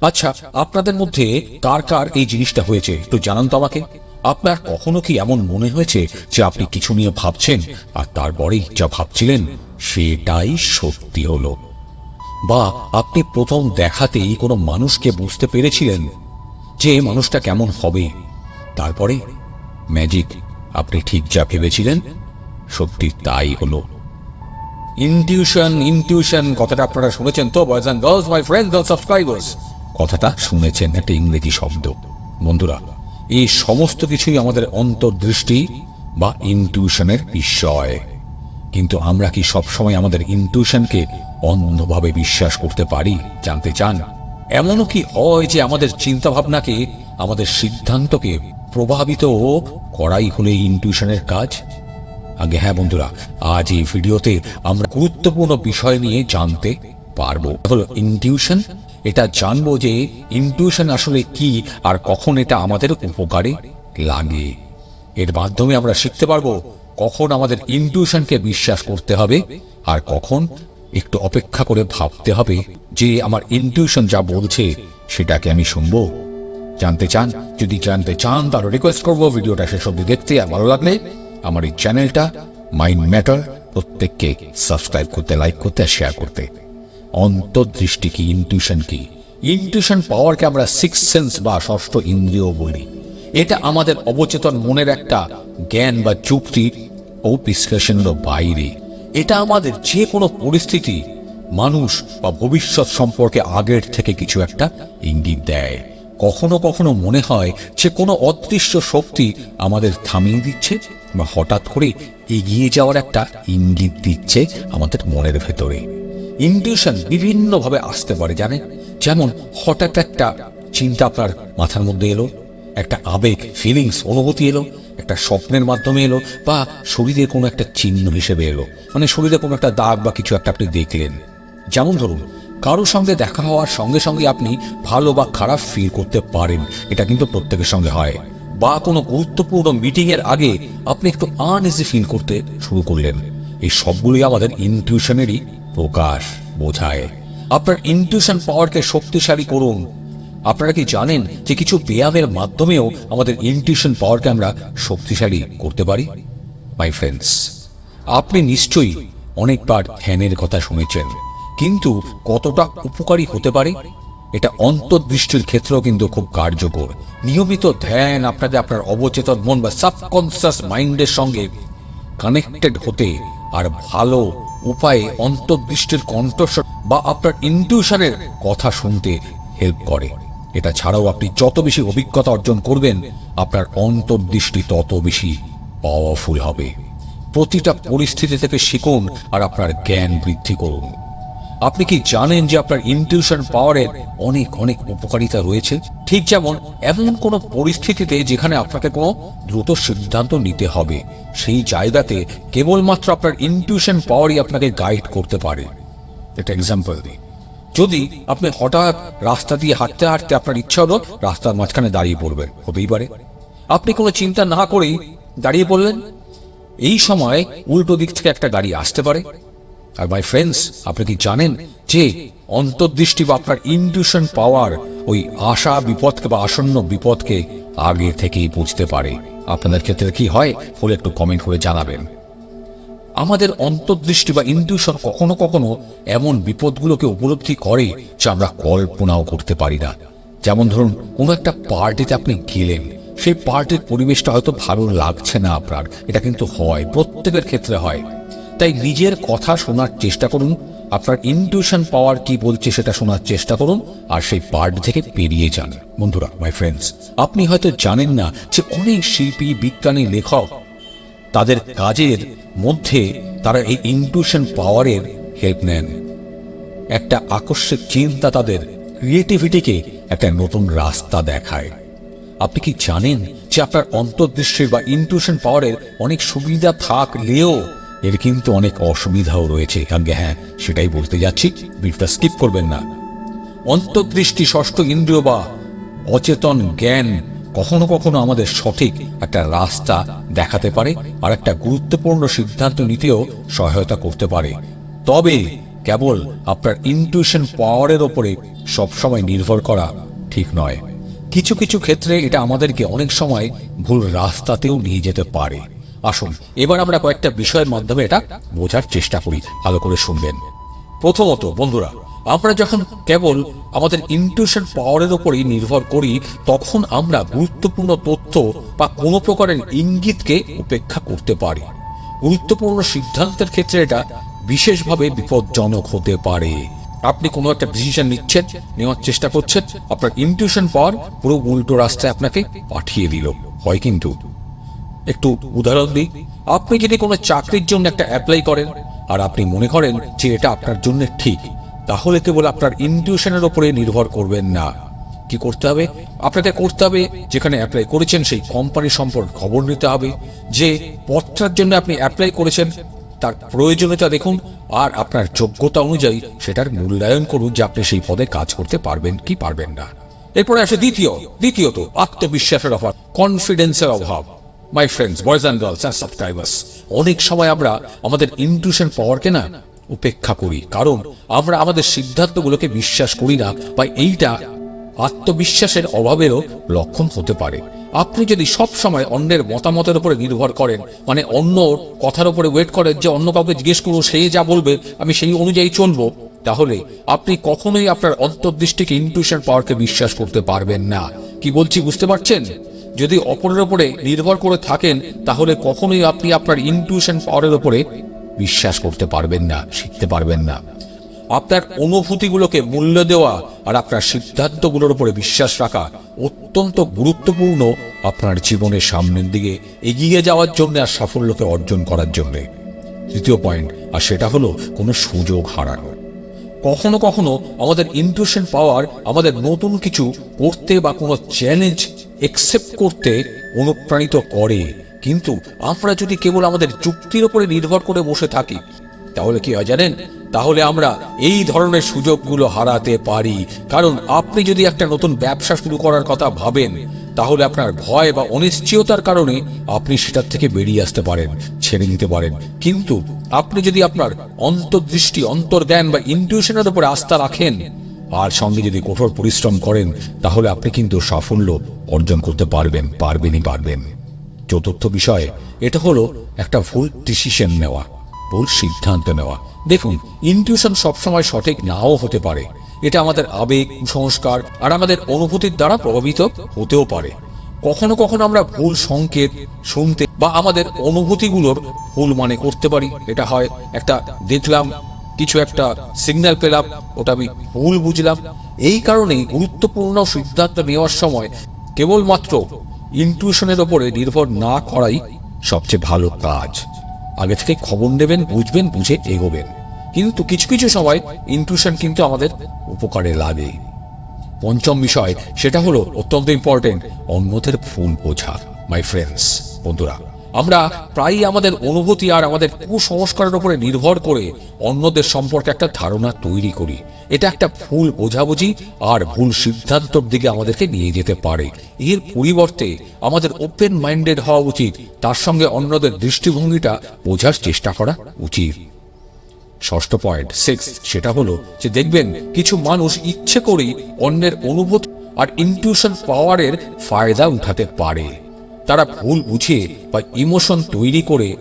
আচ্ছা আপনাদের মধ্যে কার কার এই জিনিসটা হয়েছে? একটু জানান তো আমাকে। আপনার কখনো কি এমন মনে হয়েছে যে আপনি কিছু নিয়ে ভাবছেন আর তারপরেই যা ভাবছিলেন সেটাই সত্যি হলো? বা আপনি প্রথম দেখাতেই কোনো মানুষকে বুঝতে পেরেছিলেন যে মানুষটা কেমন হবে? তারপরে ম্যাজিক, আপনি ঠিক যা ভেবেছিলেন, সত্যি তাই হলো। ইনটিউশন ইনটিউশন, কথাটা আপনারা শুনেছেন তো boys and girls my friends and subscribers কথাটা শুনেছেন একটা ইংরেজি শব্দ। বন্ধুরা, এই সমস্ত কিছুই আমাদের অন্তর্দৃষ্টি বা ইনটিউশনের বিষয় কিন্তু আমরা কি সবসময় আমাদের ইনটিউশনকে অন্ধভাবে বিশ্বাস করতে পারি, জানতে চান? এমনও কি হয় যে আমাদের চিন্তা ভাবনাকে আমাদের সিদ্ধান্তকে প্রভাবিত করাই হলে ইনটিউশনের কাজ? আগে হ্যাঁ বন্ধুরা, আজ এই ভিডিওতে আমরা গুরুত্বপূর্ণ বিষয় নিয়ে জানতে পারব। ইনটিউশন এটা জানব যে ইনটিউশন আসলে কি আর কখন এটা আমাদের উপকারে লাগে। এর মাধ্যমে আমরা শিখতে পারব কখন আমাদের ইনটিউশনকে বিশ্বাস করতে হবে আর কখন একটু অপেক্ষা করে ভাবতে হবে যে আমার ইনটিউশন যা বলছে সেটাকে আমি শুনব। জানতে চান, যদি জানতে চান তাহলে রিকোয়েস্ট করব ভিডিওটা শেষ অব্দি দেখতে আর ভালো লাগলে আমার এই চ্যানেলটা মাইন্ড ম্যাটার প্রত্যেককে সাবস্ক্রাইব করতে লাইক করতে আর শেয়ার করতে। অন্তর্দৃষ্টি কি ইনটিউশন কি ইনটিউশন পাওয়ারকে আমরা সিক্স সেন্স বা ষষ্ঠ ইন্দ্রিয় বলি। এটা আমাদের অবচেতন মনের একটা জ্ঞান বা যুক্তি ও বিশ্লেষণের বাইরে। এটা আমাদের যে কোনো পরিস্থিতি, মানুষ বা ভবিষ্যৎ সম্পর্কে আগের থেকে কিছু একটা ইঙ্গিত দেয়। কখনো কখনো মনে হয় যে কোনো অদৃশ্য শক্তি আমাদের থামিয়ে দিচ্ছে বা হঠাৎ করে এগিয়ে যাওয়ার একটা ইঙ্গিত দিচ্ছে আমাদের মনের ভেতরে। ইনটিউশন বিভিন্নভাবে আসতে পারে জানে যেমন হঠাৎ একটা চিন্তা আপনার মাথার মধ্যে এলো, একটা আবেগ ফিলিংস অনুভূতি এলো, একটা স্বপ্নের মাধ্যমে এলো, বা শরীরে কোনো একটা চিহ্ন হিসেবে এলো মানে শরীরে কোনো একটা দাগ বা কিছু একটা আপনি দেখলেন। যেমন ধরুন কারও সঙ্গে দেখা হওয়ার সঙ্গে সঙ্গে আপনি ভালো বা খারাপ ফিল করতে পারেন, এটা কিন্তু প্রত্যেকের সঙ্গে হয়। বা কোনো গুরুত্বপূর্ণ মিটিং এর আগে আপনি একটু আনইজি ফিল করতে শুরু করলেন। এই সবগুলোই আমাদের ইনটিউশনেরই প্রকাশ বোঝায়। আপনার ইনটিউশন পাওয়ারকে শক্তিশালী করুন। আপনারা কি জানেন যে কিছু ব্যায়ামের মাধ্যমেও আমাদের ইনটিউশন পাওয়ারকে আমরা শক্তিশালী করতে পারি? মাই ফ্রেন্ডস আপনি নিশ্চয়ই অনেকবার ধ্যানের কথা শুনেছেন, কিন্তু কতটা উপকারী হতে পারে? এটা অন্তর্দৃষ্টির ক্ষেত্রেও কিন্তু খুব কার্যকর। নিয়মিত ধ্যান আপনাকে আপনার অবচেতন মন বা সাবকনসিয়াস মাইন্ডের সঙ্গে কানেক্টেড হতে আর ভালো উপায়ে অন্তর্দৃষ্টির কণ্ঠস্বর বা আপনার ইনটিউশনের কথা শুনতে হেল্প করে। এটা ছাড়াও আপনি যত বেশি অভিজ্ঞতা অর্জন করবেন, আপনার অন্তর্দৃষ্টি তত বেশি পাওয়ারফুল হবে। প্রতিটা পরিস্থিতি থেকে শিখুন আর আপনার জ্ঞান বৃদ্ধি করুন। আপনি কি জানেন যে আপনার ইনটিউশন পাওয়ারের অনেক অনেক উপকারিতা রয়েছে? ঠিক যেমন এমন কোনো পরিস্থিতিতে যেখানে আপনাকে কোনো দ্রুত সিদ্ধান্ত নিতে হবে, সেই জায়গাতে কেবলমাত্র আপনার ইনটিউশন পাওয়ারই আপনাকে গাইড করতে পারে। একটা এক্সাম্পল দিই। যদি আপনি হঠাৎ রাস্তা দিয়ে হাঁটতে হাঁটতে আপনার ইচ্ছা হলো রাস্তার মাঝখানে দাঁড়িয়ে পড়বেন, হতেই পারে। আপনি কোনো চিন্তা না করেই দাঁড়িয়ে পড়লেন। এই সময় উল্টো দিক থেকে একটা গাড়ি আসতে পারে। আর মাই ফ্রেন্ডস আপনি কি জানেন যে অন্তর্দৃষ্টি বা আপনার ইনটিউশন পাওয়ার ওই আশা বিপদকে বা আসন্ন বিপদকে আগে থেকেই বুঝতে পারে? আপনাদের ক্ষেত্রে কি হয়? বলে একটু কমেন্ট করে জানাবেন। আমাদের অন্তর্দৃষ্টি বা ইনটিউশন কখনো কখনো এমন বিপদগুলোকে উপলব্ধি করে যা আমরা কল্পনাও করতে পারি না। যেমন ধরুন, কোনো একটা পার্টিতে আপনি গেলেন, সেই পার্টির পরিবেশটা হয়তো ভালো লাগছে না আপনার। এটা কিন্তু হয়, প্রত্যেকের ক্ষেত্রে হয়। তাই নিজের কথা শোনার চেষ্টা করুন। আপনার ইনটিউশন পাওয়ার কি বলছে সেটা শোনার চেষ্টা করুন, আর সেই পার্ট থেকে পেরিয়ে যান। বন্ধুরা মাই ফ্রেন্ডস আপনি হয়তো জানেন না যে অনেক শিল্পী, বিজ্ঞানী, লেখক, তাদের কাজের মধ্যে তারা এই ইনটিউশন পাওয়ারের হেল্প নেন। একটা আকস্মিক চিন্তা তাদের ক্রিয়েটিভিটিকে একটা নতুন রাস্তা দেখায়। আপনি কি জানেন যে আপনার অন্তর্দৃষ্টির বা ইনটিউশন পাওয়ারের অনেক সুবিধা থাকলেও এর কিন্তু অনেক অসুবিধাও রয়েছে। আগে হ্যাঁ সেটাই বলতে যাচ্ছি। ভিডিওটা স্কিপ করবেন না। অন্তর্দৃষ্টি ষষ্ঠ ইন্দ্রিয় বা অচেতন জ্ঞান কখনো কখনো আমাদের সঠিক একটা রাস্তা দেখাতে পারে আর একটা গুরুত্বপূর্ণ সিদ্ধান্ত নিতেও সহায়তা করতে পারে। তবে কেবল আপনার ইনটিউশন পাওয়ারের ওপরে সবসময় নির্ভর করা ঠিক নয়। কিছু কিছু ক্ষেত্রে এটা আমাদেরকে অনেক সময় ভুল রাস্তাতেও নিয়ে যেতে পারে। আসুন, এবার আমরা কয়েকটা বিষয়ের মাধ্যমে এটা বোঝার চেষ্টা করি, ভালো করে শুনবেন। প্রথমত, বন্ধুরা, আমরা যখন কেবল আমাদের ইনটিউশন পাওয়ারের উপরই নির্ভর করি, তখন আমরা গুরুত্বপূর্ণ তথ্য বা কোনো প্রকারের ইঙ্গিতকে উপেক্ষা করতে পারি। গুরুত্বপূর্ণ সিদ্ধান্তের ক্ষেত্রে এটা বিশেষভাবে বিপজ্জনক হতে পারে। আপনি কোনো একটা ডিসিশন নিচ্ছেন, নেওয়ার চেষ্টা করছেন, আপনার ইনটিউশন পাওয়ার পুরো উল্টো রাস্তায় আপনাকে পাঠিয়ে দিল। হয় কিন্তু একটু উদাহরণ দিই। আপনি যদি কোনো চাকরির জন্য একটা অ্যাপ্লাই করেন, আর আপনি মনে করেন যে এটা আপনার জন্য ঠিক, তাহলে কেবল আপনার ইনটিউশনের ওপরে নির্ভর করবেন না। কি করতে হবে? আপনাকে করতে হবে, যেখানে অ্যাপ্লাই করেছেন সেই কোম্পানি সম্পর্কে খবর নিতে হবে, যে পদটার জন্য আপনি অ্যাপ্লাই করেছেন, তার প্রয়োজনীয়তা দেখুন, আর আপনার যোগ্যতা অনুযায়ী সেটার মূল্যায়ন করুন যে আপনি সেই পদে কাজ করতে পারবেন কি পারবেন না। এরপরে আসে দ্বিতীয়, দ্বিতীয়ত, আত্মবিশ্বাসের অভাব কনফিডেন্সের অভাব। My friends boys and girls and subscribers অনেক সময় আমরা আমাদের ইনটিউশন পাওয়ারকে না উপেক্ষা করি। কারণ আমরা আমাদের সিদ্ধান্তগুলোকে বিশ্বাস করি না বা এইটা আত্মবিশ্বাসের অভাবেরও লক্ষণ হতে পারে। আপনি যদি সব সময় অন্যের মতামতের উপরে নির্ভর করেন মানে অন্য কথার উপরে ওয়েট করেন যে অন্য কাউকে জিজ্ঞেস করব সে যা বলবে, আমি সেই অনুযায়ী চলবো, তাহলে আপনি কখনোই আপনার অন্তর্দৃষ্টিকে ইনটিউশন পাওয়ারকে বিশ্বাস করতে পারবেন না। কি বলছি, বুঝতে পারছেন? যদি অপরের ওপরে নির্ভর করে থাকেন, তাহলে কখনোই আপনি আপনার ইনটিউশন পাওয়ারের ওপরে বিশ্বাস করতে পারবেন না, শিখতে পারবেন না। আপনার অনুভূতিগুলোকে মূল্য দেওয়া আর আপনার সিদ্ধান্তগুলোর উপরে বিশ্বাস রাখা অত্যন্ত গুরুত্বপূর্ণ আপনার জীবনের সামনের দিকে এগিয়ে যাওয়ার জন্য আর সাফল্যকে অর্জন করার জন্যে। তৃতীয় পয়েন্ট আর সেটা হলো কোনো সুযোগ হারানো। কখনো কখনো আমাদের ইনটিউশন পাওয়ার আমাদের নতুন কিছু করতে বা কোনো চ্যালেঞ্জ একসেপ্ট করতে অনুপ্রাণিত করে। কিন্তু আমরা যদি কেবল আমাদের যুক্তির উপরে নির্ভর করে বসে থাকি, তাহলে কি হয় জানেন? তাহলে আমরা এই ধরনের সুযোগগুলো হারাতে পারি। কারণ আপনি যদি একটা নতুন ব্যবসা শুরু করার কথা ভাবেন, তাহলে আপনার ভয় বা অনিশ্চয়তার কারণে আপনি সেটার থেকে বেরিয়ে আসতে পারেন, ছেড়ে নিতে পারেন। কিন্তু আপনি যদি আপনার অন্তর্দৃষ্টি, অন্তর্জ্ঞান বা ইনটিউশনের উপরে আস্থা রাখেন আর সঙ্গে যদি কঠোর পরিশ্রম করেন, তাহলে আপনি কিন্তু সাফল্য অর্জন করতে পারবেন, পারবেনই পারবেন। চতুর্থ বিষয়, এটা হলো একটা ভুল ডিসিশন নেওয়া, ভুল সিদ্ধান্ত নেওয়া। দেখুন ইনটিউশন সবসময় সঠিক নাও হতে পারে। এটা আমাদের আবেগ কুসংস্কার আর আমাদের অনুভূতির দ্বারা প্রভাবিত হতেও পারে। কখনো কখনো আমরা ভুল সংকেত শুনতে বা আমাদের অনুভূতিগুলোর ভুল মানে করতে পারি। এটা হয় একটা দেখলাম কিছু একটা সিগন্যাল পেলাম, ওটা আমি ভুল বুঝলাম। এই কারণেই গুরুত্বপূর্ণ সিদ্ধান্ত নেওয়ার সময় কেবলমাত্র ইনটিউশনের ওপরে নির্ভর না করাই সবচেয়ে ভালো কাজ। আগে থেকে খবর নেবেন, বুঝবেন, বুঝে এগোবেন। কিন্তু কিছু কিছু সময় ইনটিউশন কিন্তু আমাদের উপকারে লাগে। পঞ্চম বিষয়, সেটা হলো অত্যন্ত ইম্পর্টেন্ট অন্যদের ভুল বোঝা। মাই ফ্রেন্ডস বন্ধুরা আমরা প্রায়ই আমাদের অনুভূতি আর আমাদের কুসংস্কারের উপরে নির্ভর করে অন্যদের সম্পর্কে একটা ধারণা তৈরি করি। এটা একটা ভুল বোঝাবুঝি আর ভুল সিদ্ধান্তর দিকে আমাদেরকে নিয়ে যেতে পারে। এর পরিবর্তে আমাদের ওপেন মাইন্ডেড হওয়া উচিত, তার সঙ্গে অন্যদের দৃষ্টিভঙ্গিটা বোঝার চেষ্টা করা উচিত। ষষ্ঠ পয়েন্ট সিক্স সেটা হলো যে দেখবেন কিছু মানুষ ইচ্ছে করেই অন্যের অনুভূতি আর ইনটিউশন পাওয়ারের ফায়দা উঠাতে পারে। তারা ভুল বুঝিয়ে বা ইমোশন তৈরি করে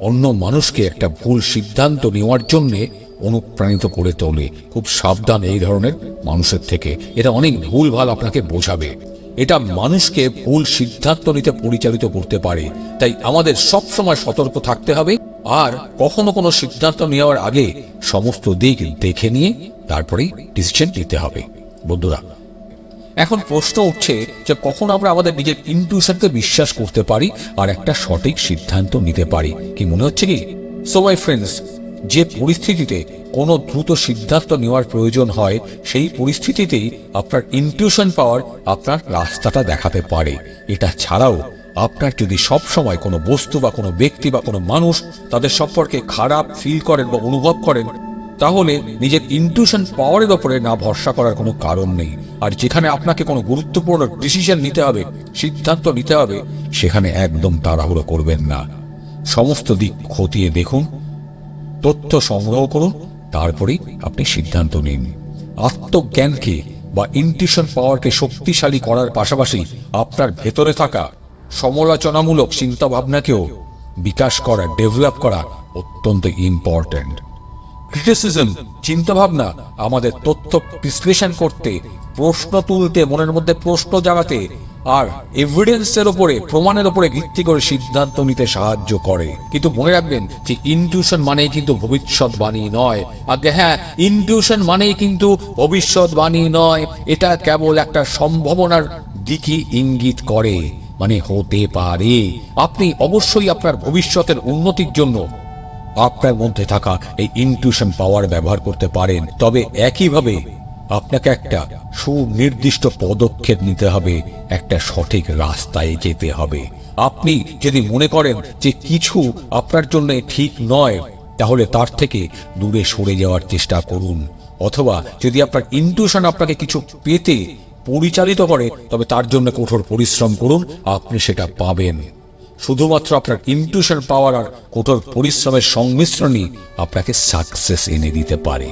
অন্য মানুষকে একটা ভুল সিদ্ধান্ত নেওয়ার জন্য অনুপ্রাণিত করে তোলে। খুব সাবধান এই ধরনের মানুষের থেকে। এটা অনেক ভুলভাল আপনাকে বোঝাবে। এটা মানুষকে ভুল সিদ্ধান্ত নিতে পরিচালিত করতে পারে। তাই আমাদের সব সময় সতর্ক থাকতে হবে। আর কখনো কোনো সিদ্ধান্ত নেওয়ার আগে সমস্ত দিক দেখে নিয়ে তারপরেই ডিসিশন নিতে হবে। বন্ধুরা এখন প্রশ্ন উঠছে যে কখন আমরা আমাদের নিজের ইনটিউশনকে বিশ্বাস করতে পারি আর একটা সঠিক সিদ্ধান্ত নিতে পারি। কি মনে হচ্ছে কি? সো মাই ফ্রেন্ডস যে পরিস্থিতিতে কোনো দ্রুত সিদ্ধান্ত নেওয়ার প্রয়োজন হয়, সেই পরিস্থিতিতেই আপনার ইনটিউশন পাওয়ার আপনার রাস্তাটা দেখাতে পারে। এটা ছাড়াও আপনার যদি সব সময় কোনো বস্তু বা কোনো ব্যক্তি বা কোনো মানুষ তাদের সম্পর্কে খারাপ ফিল করেন বা অনুভব করেন তাহলে নিজের ইনটিউশন পাওয়ারের ওপরে না ভরসা করার কোনো কারণ নেই। আর যেখানে আপনাকে কোনো গুরুত্বপূর্ণ ডিসিশন নিতে হবে, সিদ্ধান্ত নিতে হবে, সেখানে একদম তাড়াহুড়ো করবেন না। সমস্ত দিক খতিয়ে দেখুন, তথ্য সংগ্রহ করুন তারপরেই আপনি সিদ্ধান্ত নিন। আত্মজ্ঞানকে বা ইনটিউশন পাওয়ারকে শক্তিশালী করার পাশাপাশি আপনার ভেতরে থাকা সমালোচনামূলক চিন্তা ভাবনাকেও বিকাশ করা ডেভেলপ করা অত্যন্ত ইম্পর্ট্যান্ট ক্রিটিসিজম চিন্তাভাবনা, আমাদের তথ্য বিশ্লেষণ করতে, প্রশ্ন তুলতে, মনের মধ্যে প্রশ্ন জাগাতে, আর এভিডেন্সের উপরে প্রমাণের উপরে ভিত্তি করে সিদ্ধান্ত নিতে সাহায্য করে। কিন্তু মনে রাখবেন যে ইনটিউশন মানেই কিন্তু ভবিষ্যৎবাণী নয়। আগে হ্যাঁ ইনটিউশন মানেই কিন্তু ভবিষ্যৎবাণী নয়, এটা কেবল একটা সম্ভাবনার দিকই ইঙ্গিত করে। মানে হতে পারে। আপনি অবশ্যই আপনার ভবিষ্যতের উন্নতির জন্য আপনার মধ্যে থাকা এই ইনটিউশন পাওয়ার ব্যবহার করতে পারেন। তবে একইভাবে আপনাকে একটা সুনির্দিষ্ট পদক্ষেপ নিতে হবে, একটা সঠিক রাস্তায় যেতে হবে। আপনি যদি মনে করেন যে কিছু আপনার জন্য ঠিক নয়, তাহলে তার থেকে দূরে সরে যাওয়ার চেষ্টা করুন। অথবা যদি আপনার ইনটিউশন আপনাকে কিছু পেতে পরিচালিত করে, তবে তার জন্য কঠোর পরিশ্রম করুন, আপনি সেটা পাবেন। শুধুমাত্র আপনার ইনটিউশন পাওয়ার আর কঠোর পরিশ্রমের সংমিশ্রণই আপনাকে সাকসেস এনে দিতে পারে।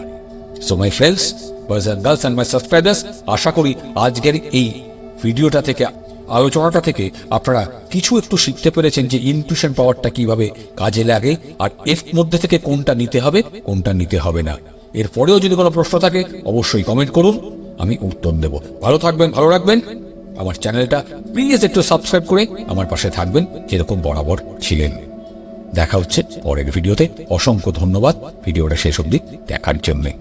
So my friends boys and girls and my subscribers আশা করি আজকের এই ভিডিওটা থেকে, আলোচনাটা থেকে আপনারা কিছু একটু শিখতে পেরেছেন যে ইনটিউশন পাওয়ারটা কীভাবে কাজে লাগে আর এর মধ্যে থেকে কোনটা নিতে হবে, কোনটা নিতে হবে না। এরপরেও যদি কোনো প্রশ্ন থাকে, অবশ্যই কমেন্ট করুন, আমি উত্তর দেব। ভালো থাকবেন, ভালো রাখবেন। আমার চ্যানেলটা প্লিজ একটু সাবস্ক্রাইব করে আমার পাশে থাকবেন, যেরকম বরাবর ছিলেন। দেখা হচ্ছে পরের ভিডিওতে। অসংখ্য ধন্যবাদ। ভিডিওটা শেষ অবধি দেখার জন্যে।